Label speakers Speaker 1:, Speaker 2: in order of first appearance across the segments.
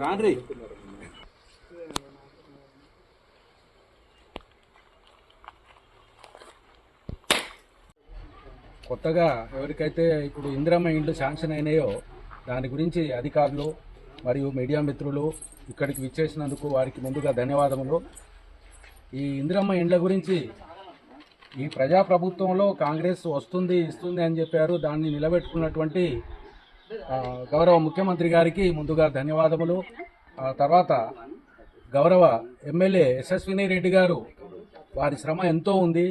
Speaker 1: రాండ్రి. కొత్తగా ఎవరికైతే ఇప్పుడు ఇందిరమ్మ ఇండ్లు శాంక్షన్ అయినాయో దాని గురించి అధికారులు మరియు మీడియా మిత్రులు ఇక్కడికి విచ్చేసినందుకు వారికి ముందుగా ధన్యవాదములు. ఈ ఇందిరమ్మ ఇండ్ల గురించి ఈ ప్రజాప్రభుత్వంలో కాంగ్రెస్ వస్తుంది ఇస్తుంది అని చెప్పారు. దాన్ని నిలబెట్టుకున్నటువంటి గౌరవ ముఖ్యమంత్రి గారికి ముందుగా ధన్యవాదములు. తర్వాత గౌరవ ఎమ్మెల్యే యశస్విని రెడ్డి గారు వారి శ్రమ ఎంతో ఉంది.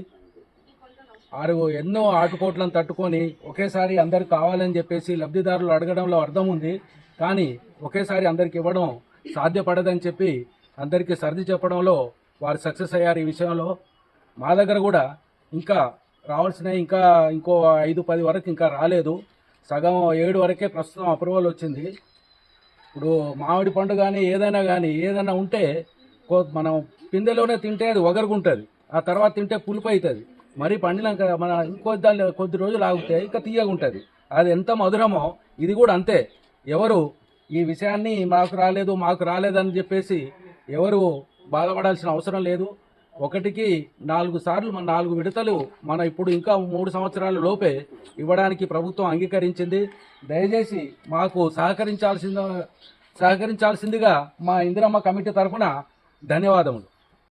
Speaker 1: వారు ఎన్నో ఆటుకోట్లను తట్టుకొని ఒకేసారి అందరికి కావాలని చెప్పేసి లబ్ధిదారులు అడగడంలో అర్థం ఉంది. కానీ ఒకేసారి అందరికి ఇవ్వడం సాధ్యపడదని చెప్పి అందరికీ సర్ది చెప్పడంలో వారు సక్సెస్ అయ్యారు ఈ విషయంలో. మా దగ్గర కూడా ఇంకా రావాల్సిన ఇంకా ఇంకో ఐదు పది వరకు ఇంకా రాలేదు. సగం ఏడు వరకే ప్రస్తుతం అప్రూవల్ వచ్చింది. ఇప్పుడు మామిడి పండు కానీ ఏదైనా కానీ ఏదైనా ఉంటే మనం పిందెలోనే తింటే అది ఒగరుగుంటుంది ఆ తర్వాత తింటే పులుపు అవుతుంది మరి పండినాక మన ఇంకొద్ది దాన్ని కొద్ది రోజులు ఆగితే ఇంకా తీయగుంటుంది. అది ఎంత మధురమో ఇది కూడా అంతే. ఎవరు ఈ విషయాన్ని మాకు రాలేదు మాకు రాలేదని చెప్పేసి ఎవరు బాధపడాల్సిన అవసరం లేదు. ఒకటికి నాలుగు సార్లు మన నాలుగు విడతలు మన ఇప్పుడు ఇంకా మూడు సంవత్సరాల లోపే ఇవ్వడానికి ప్రభుత్వం అంగీకరించింది. దయచేసి మాకు సహకరించాల్సింది సహకరించాల్సిందిగా మా ఇందిరమ్మ కమిటీ తరఫున ధన్యవాదములు.